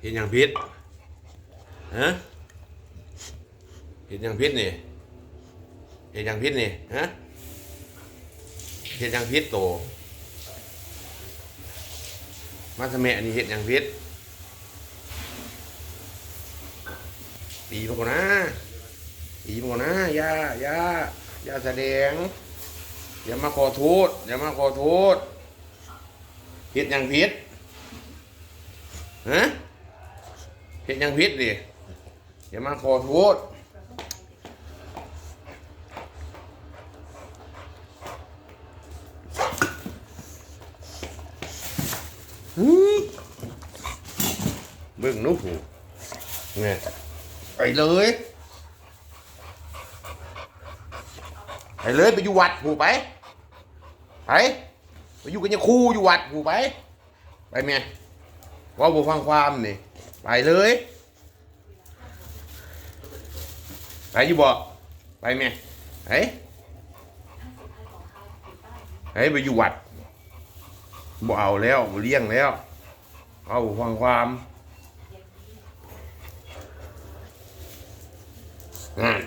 เห็นอย่างพิษฮะเห็นอย่างพิษนี่เห็นอย่างพิษนี่ฮะเห็นอย่างพิษโตมาสมัยอันนี้เห็นอย่างพิษตีมาก่อนนะตีมาก่อนนะยายายาแสดงอย่ามาขอโทษอย่ามาขอโทษผิดอย่างผิดฮะ ผิดอย่างผิดดิอย่ามาขอโทษเบิ่งนุผูไงไปเลยไปเลยไปอยู่วัดผูไปไปไปอยู่กันยังครูอยู่วัดกูไป ไปเมียว่าบ่ฟังความนี่ ไปเลย ไปอยู่บ่ไปไหมไอ้ไอ้ไปอยู่วัดบ่เอาแล้วเลี้ยงแล้ว เอาฟังความนั่น